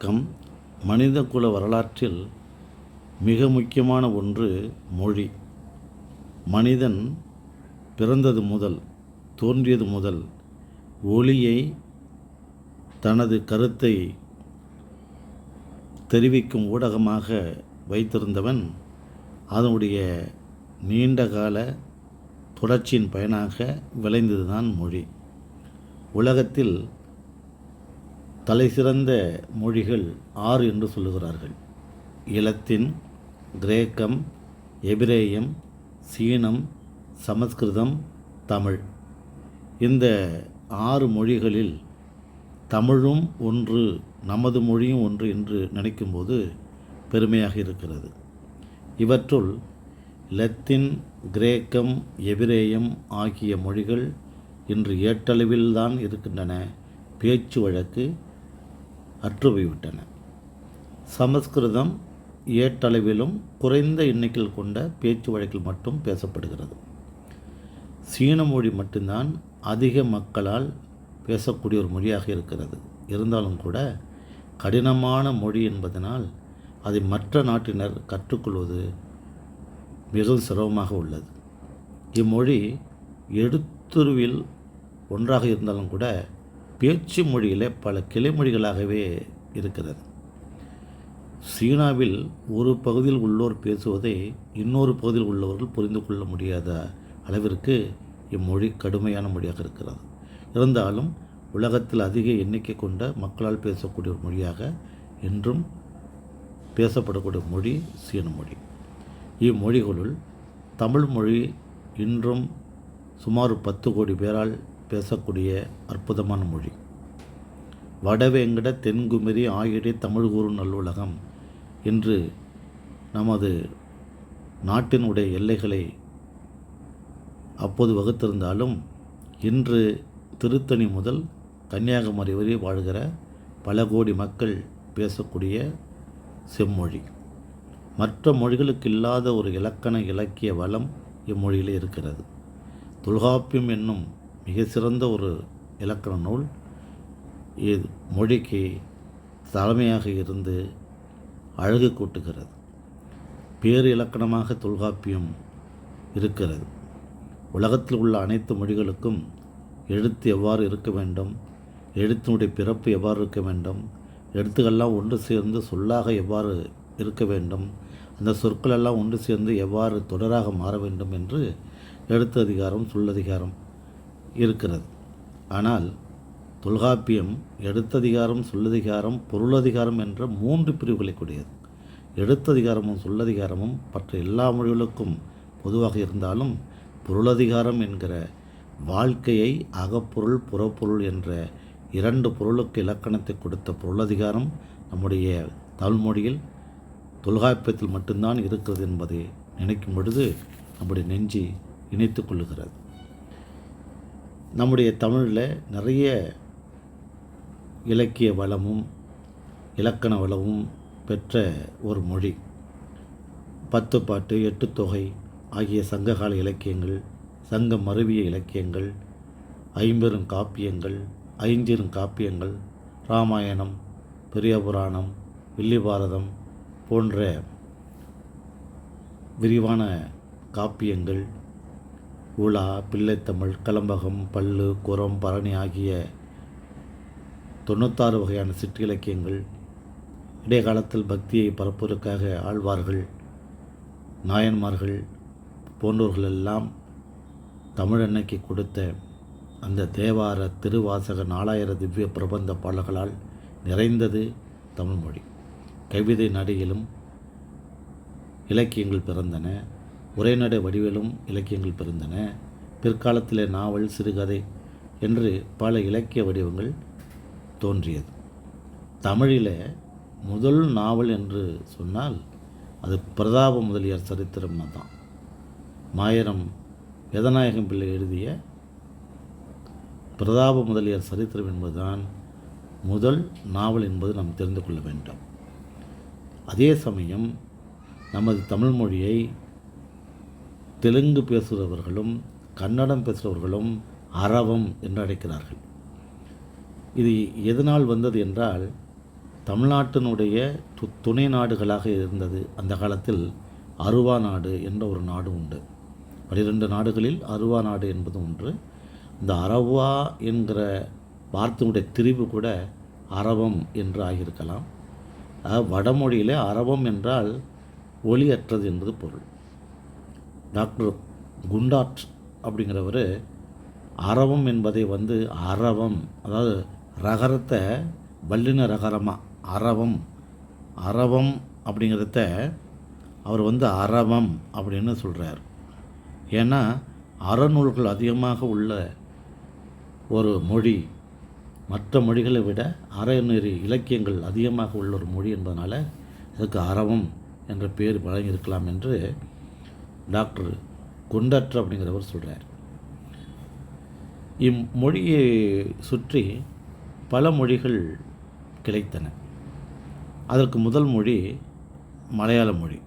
வணக்கம் மனிதகுல வரலாற்றில் மிக முக்கியமான ஒன்று மொழி. மனிதன் பிறந்தது முதல் தோன்றியது முதல் ஒளியை தனது கருத்தை தெரிவிக்கும் ஊடகமாக வைத்திருந்தவன் அதனுடைய நீண்டகால தொடர்ச்சியின் பயனாக விளைந்ததுதான் மொழி. உலகத்தில் தலைசிறந்த மொழிகள் ஆறு என்று சொல்லுகிறார்கள். இலத்தின் கிரேக்கம் எபிரேயம் சீனம் சமஸ்கிருதம் தமிழ். இந்த ஆறு மொழிகளில் தமிழும் ஒன்று நமது மொழியும் ஒன்று என்று நினைக்கும்போது பெருமையாக இருக்கிறது. இவற்றுள் லத்தின் கிரேக்கம் எபிரேயம் ஆகிய மொழிகள் இன்று ஏட்டளவில்தான் இருக்கின்றன. பேச்சு வழக்கு அற்றுப்போய்விட்டன சமஸ்கிருதம் ஏட்டளவிலும் குறைந்த எண்ணிக்கையில் கொண்ட பேச்சு வழக்கில் மட்டும் பேசப்படுகிறது. சீன மொழி மட்டும்தான் அதிக மக்களால் பேசக்கூடிய ஒரு மொழியாக இருக்கிறது. இருந்தாலும் கூட கடினமான மொழி என்பதனால் அதை மற்ற நாட்டினர் கற்றுக்கொள்வது மிகவும் சிரமமாக உள்ளது. இம்மொழி எழுத்துருவில் ஒன்றாக இருந்தாலும் கூட பேச்சு மொழியிலே பல கிளைமொழிகளாகவே இருக்கிறது. சீனாவில் ஒரு பகுதியில் உள்ளோர் பேசுவதை இன்னொரு பகுதியில் உள்ளவர்கள் புரிந்து கொள்ள முடியாத அளவிற்கு இம்மொழி கடுமையான மொழியாக இருக்கிறது. இருந்தாலும் உலகத்தில் அதிக எண்ணிக்கை கொண்ட மக்களால் பேசக்கூடிய ஒரு மொழியாக என்றும் பேசப்படக்கூடிய மொழி சீன மொழி. இம்மொழிகளுள் தமிழ் மொழி இன்றும் சுமார் பத்து கோடி பேரால் பேசக்கூடிய அற்புதமான மொழி. வடவேங்கட தென்குமரி ஆயிடை தமிழ் கூறும் நல்லுலகம் இன்று நமது நாட்டினுடைய எல்லைகளை அப்போது வகுத்திருந்தாலும் இன்று திருத்தணி முதல் கன்னியாகுமரி வரை வாழ்கிற பல கோடி மக்கள் பேசக்கூடிய செம்மொழி. மற்ற மொழிகளுக்கு இல்லாத ஒரு இலக்கண இலக்கிய வளம் இம்மொழியில் இருக்கிறது. தொல்காப்பியம் என்னும் மிக சிறந்த ஒரு இலக்கண நூல். இது மொழிக்கு தலைமையாக இருந்து அழகு கூட்டுகிறது. பேர் இலக்கணமாக தொல்காப்பியம் இருக்கிறது. உலகத்தில் உள்ள அனைத்து மொழிகளுக்கும் எழுத்து எவ்வாறு இருக்க வேண்டும்? எழுத்தினுடைய பிறப்பு எவ்வாறு இருக்க வேண்டும்? எழுத்துக்கள்லாம் ஒன்று சேர்ந்து சொல்லாக எவ்வாறு இருக்க வேண்டும்? அந்த சொற்களெல்லாம் ஒன்று சேர்ந்து எவ்வாறு தொடராக மாற வேண்டும் என்று எழுத்து அதிகாரம் சொல்லதிகாரம் இருக்கிறது. ஆனால் தொல்காப்பியம் எடுத்ததிகாரம் சொல்லதிகாரம் பொருளதிகாரம் என்ற மூன்று பிரிவுகளை கூடியது. எடுத்ததிகாரமும் சொல்லதிகாரமும் மற்ற எல்லா மொழிகளுக்கும் பொதுவாக இருந்தாலும் பொருளதிகாரம் என்கிற வாழ்க்கையை அகப்பொருள் புறப்பொருள் என்ற இரண்டு பொருளுக்கு இலக்கணத்தை கொடுத்த பொருளதிகாரம் நம்முடைய தமிழ்மொழியில் தொல்காப்பியத்தில் மட்டும்தான் இருக்கிறது என்பதை நினைக்கும் பொழுது நம்முடைய நெஞ்சு இணைத்து கொள்ளுகிறது. நம்முடைய தமிழில் நிறைய இலக்கிய வளமும் இலக்கண வளமும் பெற்ற ஒரு மொழி. பத்து பாட்டு எட்டு தொகை ஆகிய சங்ககால இலக்கியங்கள் சங்க மருவிய இலக்கியங்கள் ஐம்பெரும் காப்பியங்கள் ஐந்திரும் காப்பியங்கள் ராமாயணம் பெரிய புராணம் வில்லிபாரதம் போன்ற விரிவான காப்பியங்கள் உலா பிள்ளைத்தமிழ் கலம்பகம் பல்லு குரம் பரணி ஆகிய தொண்ணூத்தாறு வகையான சிற்றிலக்கியங்கள் இடைக்காலத்தில் பக்தியை பரப்புவதற்காக ஆழ்வார்கள் நாயன்மார்கள் போன்றோர்களெல்லாம் தமிழன்னைக்கு கொடுத்த அந்த தேவார திருவாசக நாலாயிர திவ்ய பிரபந்த பாடல்களால் நிறைந்தது தமிழ்மொழி கவிதை நடையிலும் இலக்கியங்கள் பிறந்தன. உரைநடை வடிவிலும் இலக்கியங்கள் பிறந்தன. பிற்காலத்திலே நாவல் சிறுகதை என்று பல இலக்கிய வடிவங்கள் தோன்றியது. தமிழில் முதல் நாவல் என்று சொன்னால் அது பிரதாப முதலியார் சரித்திரம் தான் மாயரம் வேதநாயகம் பிள்ளை எழுதிய பிரதாப முதலியார் சரித்திரம் என்பதுதான் முதல் நாவல் என்பது நாம் தெரிந்து கொள்ள வேண்டும். அதே சமயம் நமது தமிழ் மொழியை தெலுங்கு பேசுகிறவர்களும் கன்னடம் பேசுகிறவர்களும் அரவம் என்று அழைக்கிறார்கள். இது எதனால் வந்தது என்றால் தமிழ்நாட்டினுடைய து துணை நாடுகளாக இருந்தது அந்த காலத்தில் அருவா நாடு என்ற ஒரு நாடு உண்டு. பனிரெண்டு நாடுகளில் அருவா நாடு என்பது ஒன்று. இந்த அரவா என்கிற வார்த்தையுடைய திரிவு கூட அரவம் என்று ஆகியிருக்கலாம். வடமொழியிலே அரவம் என்றால் ஒளியற்றது என்பது பொருள். டாக்டர் குண்டாட் அப்படிங்கிறவர் அரவம் என்பதை வந்து அரவம் அதாவது ரகரத்தை வல்லின ரகரமாக அரவம் அரவம் அப்படிங்கிறத அவர் வந்து அரவம் அப்படின்னு சொல்கிறார் ஏன்னா அறநூல்கள் அதிகமாக உள்ள ஒரு மொழி மற்ற மொழிகளை விட அறநெறி இலக்கியங்கள் அதிகமாக உள்ள ஒரு மொழி என்பதனால் அதுக்கு அறவம் என்ற பேர் வழங்கியிருக்கலாம் என்று டாக்டர் குண்டற்று அப்படிங்கிறவர் சொல்கிறார் இம்மொழியை சுற்றி பல மொழிகள் கிடைத்தன. அதற்கு முதல் மொழி மலையாள மொழி.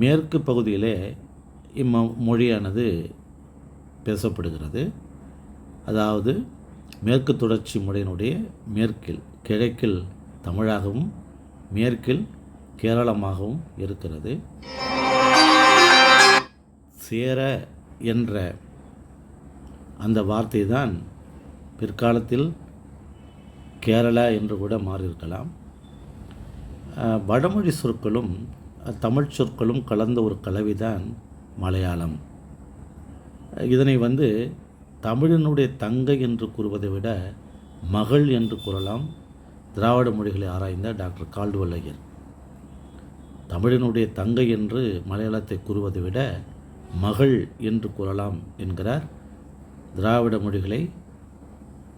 மேற்கு பகுதியிலே இம்ம மொழியானது பேசப்படுகிறது. அதாவது மேற்கு தொடர்ச்சி மொழியினுடைய மேற்கில் கிழக்கில் தமிழாகவும் மேற்கில் கேரளமாகவும் இருக்கிறது. சேர என்ற அந்த வார்த்தை தான் பிற்காலத்தில் கேரளா என்று கூட மாறியிருக்கலாம். வடமொழி சொற்களும் தமிழ் சொற்களும் கலந்த ஒரு கலவைதான் மலையாளம். இதனை வந்து தமிழினுடைய தங்கை என்று கூறுவதை விட மகள் என்று கூறலாம். திராவிட மொழிகளை ஆராய்ந்த டாக்டர் கால்டுவல் ஐயர் தமிழினுடைய தங்கை என்று மலையாளத்தை கூறுவதை விட மகள் என்று கூறலாம் என்கிறார். திராவிட மொழிகளை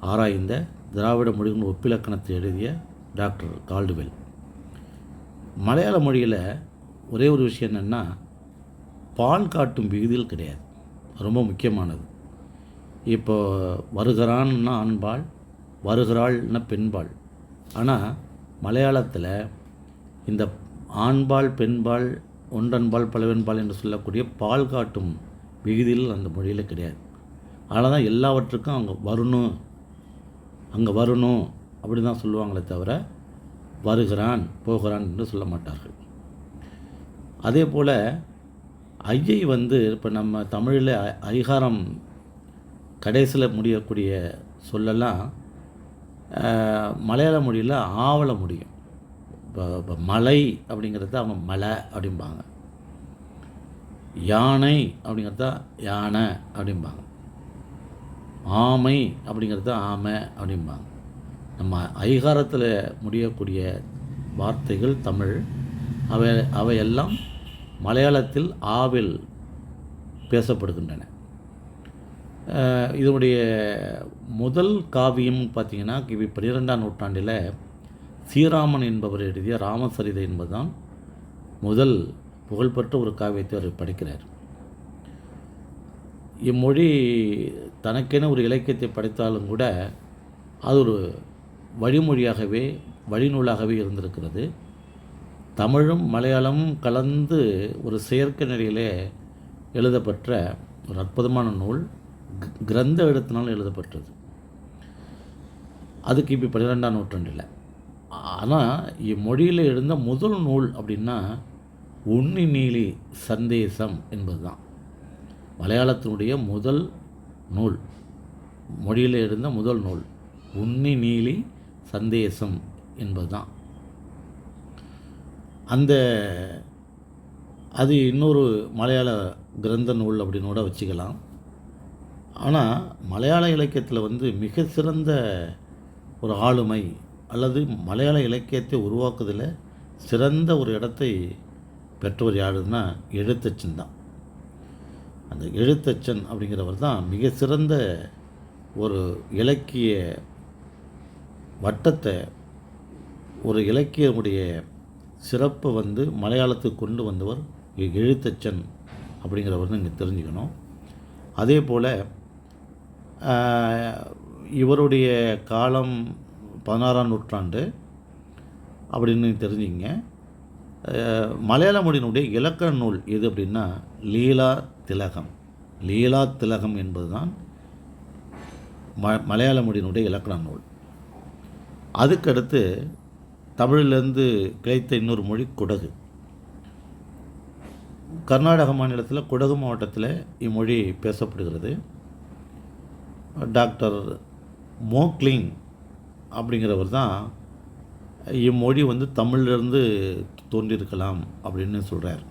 ஆராய்ந்த திராவிட மொழிகளின் ஒப்பிலக்கணத்தை எழுதிய டாக்டர் கால்டுவெல். மலையாள மொழியில் ஒரே ஒரு விஷயம் என்னென்னா பால் காட்டும் விகுதியில் கிடையாது. ரொம்ப முக்கியமானது. இப்போ வருகிறான்னா ஆண்பால் வருகிறாள்னா பெண்பால். ஆனால் மலையாளத்தில் இந்த ஆண்பால் பெண்பால் ஒன்றன்பால் பலவென்பால் என்று சொல்லக்கூடிய பால் காட்டும் விகுதியில் அந்த மொழியில் கிடையாது. அதனால தான் எல்லாவற்றுக்கும் அங்கே வரணும் அங்கே வரணும் அப்படி தான் சொல்லுவாங்களே தவிர வருகிறான் போகிறான் என்று சொல்ல மாட்டார்கள். அதே போல் ஐயை வந்து இப்போ நம்ம தமிழில் ஐ- ஐகாரம் கடைசியில் முடியக்கூடிய சொல்லலாம் மலையாள மொழியில் ஆவல முடியும். மலை அப்படிங்கிறது அவங்க மலை அப்படிம்பாங்க. யானை அப்படிங்கிறது தான் யானை அப்படிம்பாங்க. ஆமை அப்படிங்கிறது தான் ஆமை அப்படிம்பாங்க. நம்ம ஐகாரத்தில் முடியக்கூடிய வார்த்தைகள் தமிழ். அவை அவையெல்லாம் மலையாளத்தில் ஆவில் பேசப்படுகின்றன. இதனுடைய முதல் காவியம் பார்த்தீங்கன்னா கிபி பன்னிரெண்டாம் நூற்றாண்டில் ஸ்ரீராமன் என்பவர் எழுதிய ராமசரிதை என்பதுதான் முதல் புகழ்பெற்ற ஒரு காவியத்தை அவர் படிக்கிறார். இம்மொழி தனக்கென ஒரு இலக்கியத்தை படைத்தாலும் கூட அது ஒரு வழிமொழியாகவே வழிநூலாகவே இருந்திருக்கிறது. தமிழும் மலையாளமும் கலந்து ஒரு செயற்கை நிலையிலே எழுதப்பெற்ற ஒரு அற்புதமான நூல் கிரந்த எழுத்தினால் எழுதப்பட்டது அது கிபி பன்னிரெண்டாம் நூற்றாண்டில் ஆனால் இம்மொழியில் எழுந்த முதல் நூல் அப்படின்னா உண்ணி நீலி சந்தேசம் என்பது தான் மலையாளத்தினுடைய முதல் நூல். மொழியில் எழுந்த முதல் நூல். உண்ணி நீலி சந்தேசம் என்பதுதான். அந்த அது இன்னொரு மலையாள கிரந்த நூல் அப்படின்னு கூட வச்சுக்கலாம். ஆனால் மலையாள இலக்கியத்தில் வந்து மிக சிறந்த ஒரு ஆளுமை அல்லது மலையாள இலக்கியத்தை உருவாக்குவதில் சிறந்த ஒரு இடத்தை பெற்றவர் யாருன்னா எழுத்தச்சன் தான். அந்த எழுத்தச்சன் அப்படிங்கிறவர் தான் மிக சிறந்த ஒரு இலக்கிய வட்டத்தை ஒரு இலக்கியமுடைய சிறப்பை வந்து மலையாளத்துக்கு கொண்டு வந்தவர் எ- எழுத்தச்சன் அப்படிங்கிறவர் நீங்கள் தெரிஞ்சுக்கணும். அதே போல் இவருடைய காலம் பதினாறாம் நூற்றாண்டு அப்படின்னு தெரிஞ்சுங்க மலையாள மொழியினுடைய இலக்கண நூல் எது அப்படின்னா லீலா திலகம். லீலா திலகம் என்பதுதான் ம மலையாள மொழியினுடைய இலக்கண நூல். அதுக்கடுத்து தமிழிலிருந்து கிடைத்த இன்னொரு மொழி குடகு. கர்நாடக மாநிலத்தில் குடகு மாவட்டத்தில் இம்மொழி பேசப்படுகிறது. டாக்டர் மோக்லிங் அப்படிங்கிறவர் தான் இம்மொழி வந்து தமிழிலிருந்து தோன்றியிருக்கலாம் அப்படின்னு சொல்கிறார்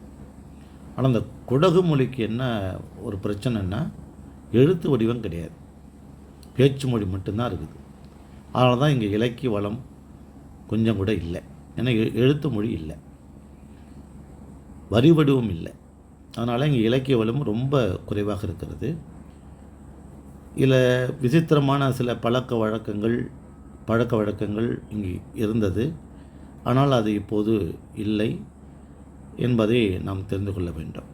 ஆனால் அந்த குடகு மொழிக்கு என்ன ஒரு பிரச்சனைன்னா எழுத்து வடிவம் கிடையாது. பேச்சு மொழி மட்டும்தான் இருக்குது. அதனால தான் இங்கே இலக்கிய வளம் கொஞ்சம் கூட இல்லை. ஏன்னா எ- எழுத்து மொழி இல்லை. வரி வடிவம் இல்லை. அதனால் இங்கே இலக்கிய வளம் ரொம்ப குறைவாக இருக்கிறது. இதில் விசித்திரமான சில பழக்க வழக்கங்கள் பழக்க வழக்கங்கள் இங்கு இருந்தது. ஆனால் அது இப்போது இல்லை என்பதை நாம் தெரிந்து கொள்ள வேண்டும்.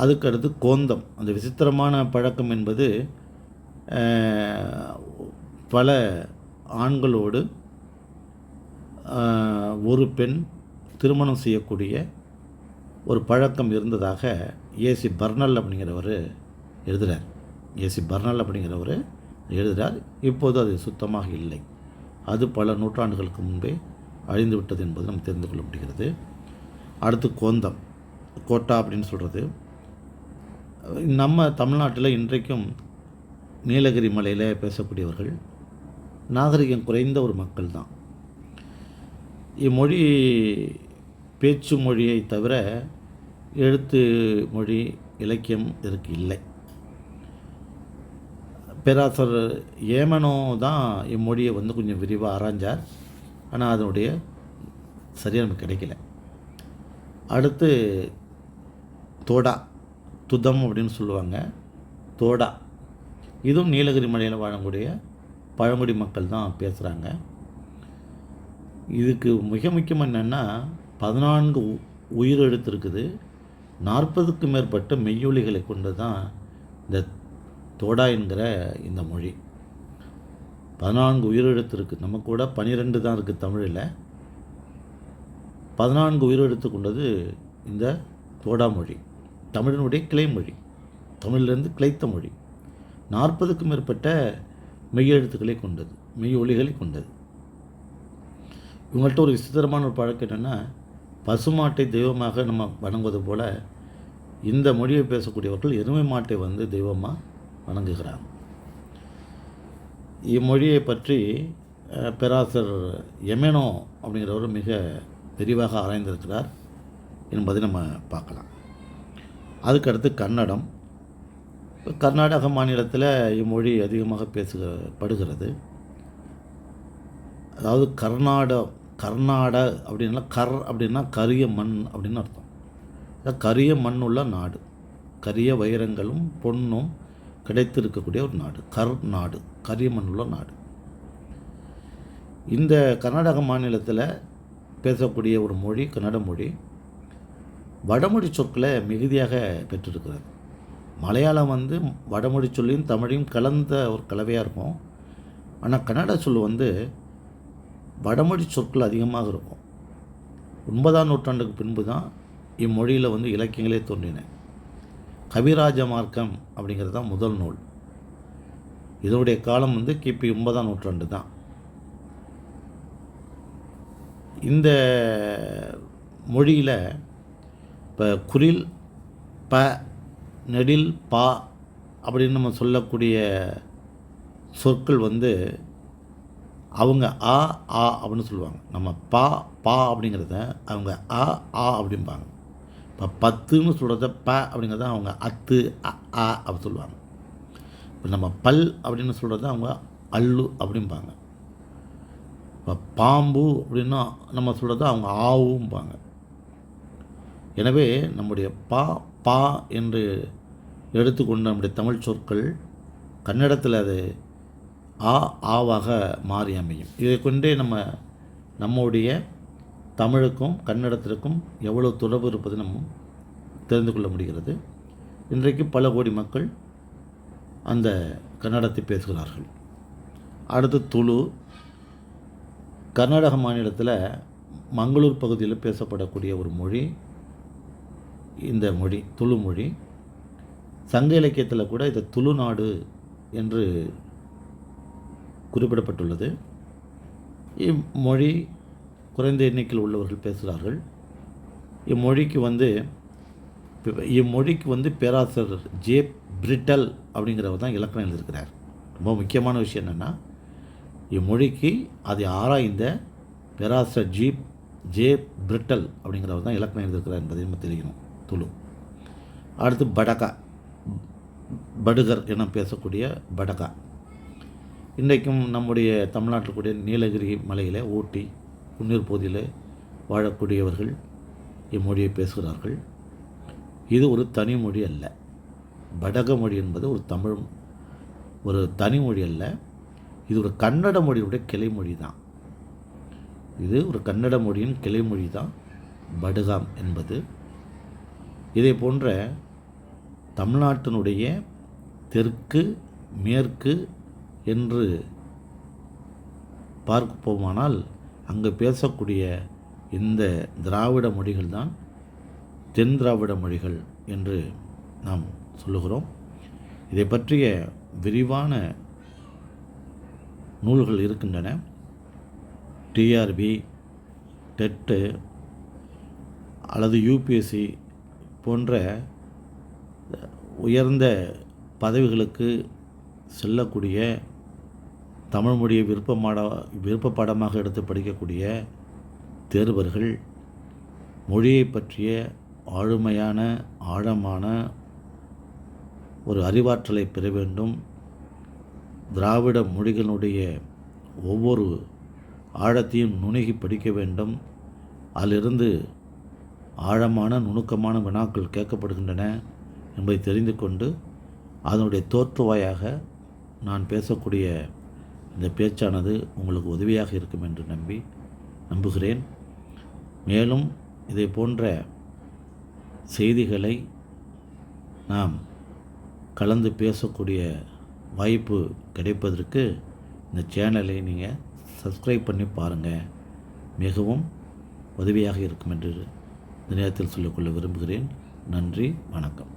அதுக்கடுத்து கோந்தம் அந்த விசித்திரமான பழக்கம் என்பது பல ஆண்களோடு ஒரு பெண் திருமணம் செய்யக்கூடிய ஒரு பழக்கம் இருந்ததாக ஏசி பர்னல் அப்படிங்கிறவர் எழுதுகிறார் ஏசி பர்னல் அப்படிங்கிறவர் எழுதுகிறார் இப்போது அது சுத்தமாக இல்லை. அது பல நூற்றாண்டுகளுக்கு முன்பே அழிந்துவிட்டது என்பது நம்ம தெரிந்து கொள்ள முடிகிறது. அடுத்து கோந்தம் கோட்டா அப்படின்னு சொல்கிறது நம்ம தமிழ்நாட்டில் இன்றைக்கும் நீலகிரி மலையில் பேசக்கூடியவர்கள் நாகரிகம் குறைந்த ஒரு மக்கள் தான். இம்மொழி பேச்சு மொழியை தவிர எழுத்து மொழி இலக்கியம் இதற்கு இல்லை. பேராசர் ஏமனோ தான் இம்மொழியை வந்து கொஞ்சம் விரிவாக ஆராய்ஞ்சார். ஆனால் அதனுடைய சரியாக நமக்கு கிடைக்கல. அடுத்து தோடா துதம் அப்படின்னு சொல்லுவாங்க. தோடா. இதுவும் நீலகிரி மலையில் வாழக்கூடிய பழங்குடி மக்கள் தான் பேசுகிறாங்க இதுக்கு மிக முக்கியம் என்னென்னா பதினான்கு உ- உயிரெழுத்து இருக்குது. நாற்பதுக்கும் மேற்பட்ட மெய்யொலிகளை கொண்டு தான் இந்த தோடா என்கிற இந்த மொழி. பதினான்கு உயிரெழுத்து இருக்குது நம்ம கூட பன்னிரெண்டு தான் இருக்குது தமிழில். பதினான்கு உயிரெழுத்து கொண்டது இந்த தோடா மொழி. தமிழினுடைய கிளை மொழி. தமிழிலிருந்து கிளைத்த மொழி. நாற்பதுக்கும் மேற்பட்ட மெய்யெழுத்துக்களை கொண்டது. மெய் ஒளிகளை கொண்டது. இவங்கள்ட்ட ஒரு விசித்திரமான ஒரு பழக்கம் என்னென்னா பசுமாட்டை தெய்வமாக நம்ம வணங்குவது போல் இந்த மொழியை பேசக்கூடியவர்கள் எருமை மாட்டை வந்து தெய்வமாக வணங்குகிறாங்க இம்மொழியை பற்றி பேராசர் எமேனோ அப்படிங்கிறவர் மிக விரிவாக ஆராய்ந்திருக்கிறார் என்பதை நம்ம பார்க்கலாம். அதுக்கடுத்து கன்னடம். கர்நாடக மாநிலத்தில் இம்மொழி அதிகமாக பேசப்படுகிறது அதாவது கர்நாட கர்நாட அப்படின்னா கர் அப்படின்னா கரிய மண் அப்படின்னு அர்த்தம். கரிய மண் உள்ள நாடு. கரிய வைரங்களும் பொன்னும் கிடைத்திருக்கக்கூடிய ஒரு நாடு கர் நாடு கரிய உள்ள நாடு. இந்த கர்நாடக மாநிலத்தில் பேசக்கூடிய ஒரு மொழி கன்னட மொழி வடமொழி சொற்களை மிகுதியாக பெற்றிருக்கிறது. மலையாளம் வந்து வடமொழி சொல்லியும் தமிழையும் கலந்த ஒரு கலவையாக இருக்கும். ஆனால் கன்னட சொல் வந்து வடமொழி சொற்கள் அதிகமாக இருக்கும். ஒன்பதாம் நூற்றாண்டுக்கு பின்பு தான் இம்மொழியில் வந்து இலக்கியங்களே தோன்றின. கவிராஜ மார்க்கம் அப்படிங்கிறது தான் முதல் நூல். இதனுடைய காலம் வந்து கிபி ஒன்பதாம் நூற்றாண்டு தான். இந்த மொழியில் இப்போ குரில் ப நெடில் பா அப்படின்னு நம்ம சொல்லக்கூடிய சொற்கள் வந்து அவங்க ஆ ஆ அப்படின்னு சொல்லுவாங்க. நம்ம பா பா அப்படிங்கிறத அவங்க ஆ ஆ அப்படிம்பாங்க. இப்போ பத்துன்னு சொல்கிறத ப அப்படிங்கிறத அவங்க அத்து அ ஆ அப்படி சொல்லுவாங்க. இப்போ நம்ம பல் அப்படின்னு சொல்கிறத அவங்க அல்லு அப்படிம்பாங்க. இப்போ பாம்பு அப்படின்னா நம்ம சொல்கிறத அவங்க ஆவும்பாங்க. எனவே நம்முடைய பா பா என்று எடுத்துக்கொண்ட நம்முடைய தமிழ் சொற்கள் கன்னடத்தில் அது ஆ ஆவாக மாறி அமையும். இதை கொண்டே நம்ம நம்முடைய தமிழுக்கும் கன்னடத்திற்கும் எவ்வளவு தொடர்பு இருப்பது நம்ம தெரிந்து கொள்ள முடிகிறது. இன்றைக்கு பல கோடி மக்கள் அந்த கன்னடத்தை பேசுகிறார்கள். அடுத்து துளு. கர்நாடக மாநிலத்தில் மங்களூர் பகுதியில் பேசப்படக்கூடிய ஒரு மொழி இந்த மொழி துளு மொழி. சங்க இலக்கியத்தில் கூட இது துளு நாடு என்று குறிப்பிடப்பட்டுள்ளது. இம்மொழி குறைந்த எண்ணிக்கையில் உள்ளவர்கள் பேசுகிறார்கள். இம்மொழிக்கு வந்து இம்மொழிக்கு வந்து பேராசிரியர் ஜே பிரிட்டல் அப்படிங்கிறவர் தான் இலக்கணம் எழுதியிருக்கிறார். ரொம்ப முக்கியமான விஷயம் என்னென்னா இம்மொழிக்கு அதை ஆராய்ந்த பேராசிரியர் ஜி ஜே பிரிட்டல் அப்படிங்கிறவர் தான் இலக்கணம் எழுதியிருக்கிறார் என்பதை நம்ம தெரியணும் துளு. அடுத்து படகா. படுகர் என பேசக்கூடிய படகா. இன்றைக்கும் நம்முடைய தமிழ்நாட்டில் கூடிய நீலகிரி மலையில் ஊட்டி குன்னீர் பகுதியில் வாழக்கூடியவர்கள் இம்மொழியை பேசுகிறார்கள். இது ஒரு தனி மொழி அல்ல. படக மொழி என்பது ஒரு தமிழ் ஒரு தனி மொழி அல்ல. இது ஒரு கன்னட மொழியுடைய கிளை மொழி தான் இது ஒரு கன்னட மொழியின் கிளை மொழி தான் படுகாம் என்பது. இதை போன்ற தமிழ்நாட்டினுடைய தெற்கு மேற்கு என்று பார்ப்போமானால் அங்கு பேசக்கூடிய இந்த திராவிட மொழிகள் தான் தென் திராவிட மொழிகள் என்று நாம் சொல்லுகிறோம். இதை பற்றிய விரிவான நூல்கள் இருக்கின்றன. டிஆர்பி டெட்டு அல்லது யூபிஎஸ்சி போன்ற உயர்ந்த பதவிகளுக்கு செல்லக்கூடிய தமிழ் மொழியை விருப்பமாட விருப்ப பாடமாக எடுத்து படிக்கக்கூடிய தேர்வர்கள் மொழியை பற்றிய ஆளுமையான ஆழமான ஒரு அறிவாற்றலை பெற வேண்டும். திராவிட மொழிகளுடைய ஒவ்வொரு ஆழத்தையும் நுணுகி படிக்க வேண்டும். அதிலிருந்து ஆழமான நுணுக்கமான வினாக்கள் கேட்கப்படுகின்றன என்பதை தெரிந்து கொண்டு அதனுடைய தோற்றுவாயாக நான் பேசக்கூடிய இந்த பேச்சானது உங்களுக்கு உதவியாக இருக்கும் என்று நம்பி நம்புகிறேன். மேலும் இதை போன்ற செய்திகளை நாம் கலந்து பேசக்கூடிய வாய்ப்பு கிடைப்பதற்கு இந்த சேனலை நீங்கள் சப்ஸ்கிரைப் பண்ணி பாருங்கள் மிகவும் உதவியாக இருக்கும் என்று இந்த நேரத்தில் சொல்லிக்கொள்ள விரும்புகிறேன். நன்றி வணக்கம்.